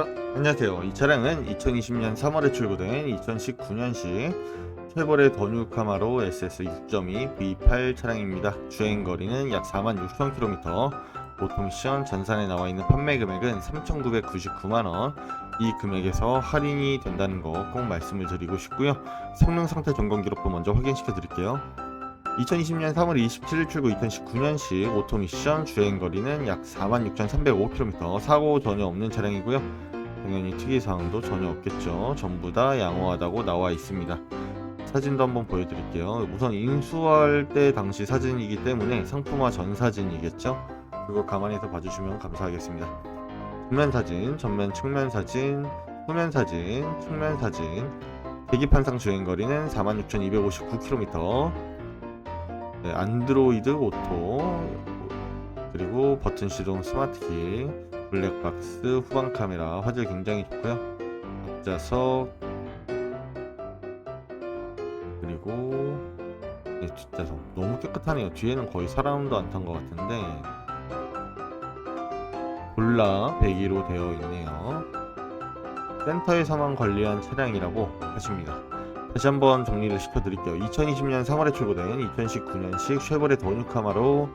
안녕하세요. 이 차량은 2020년 3월에 출고된 2019년식 쉐보레 더뉴 카마로 SS 6.2 V8 차량입니다. 주행 거리는 약 46,000km. 오토미션 전산에 나와 있는 판매 금액은 3,999만 원. 이 금액에서 할인이 된다는 거 꼭 말씀을 드리고 싶고요. 성능 상태 점검 기록도 먼저 확인시켜 드릴게요. 2020년 3월 27일 출고 2019년식 오토 미션 주행 거리는 약 46,305km 사고 전혀 없는 차량이고요. 당연히 특이사항도 전혀 없겠죠. 전부 다 양호하다고 나와 있습니다. 사진도 한번 보여드릴게요. 우선 인수할 때 당시 사진이기 때문에 상품화 전 사진이겠죠. 그거 감안해서 봐주시면 감사하겠습니다. 전면 사진, 전면 측면 사진, 후면 사진, 측면 사진. 계기판상 주행 거리는 46,259km. 네, 안드로이드 오토 그리고 버튼 시동 스마트키 블랙박스 후방 카메라 화질 굉장히 좋고요. 앞좌석 그리고 네, 뒷좌석. 너무 깨끗하네요. 뒤에는 거의 사람도 안 탄 것 같은데. 골라 배기로 되어 있네요. 센터에서만 관리한 차량이라고 하십니다 다시 한번 정리를 시켜드릴게요. 2020년 3월에 출고된 2019년식 쉐보레 더뉴 카마로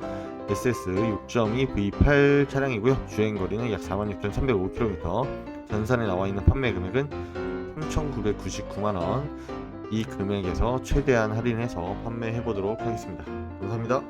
SS 6.2 V8 차량이고요. 주행 거리는 약 46,305km. 전산에 나와 있는 판매 금액은 3,999만 원. 이 금액에서 최대한 할인해서 판매해 보도록 하겠습니다. 감사합니다.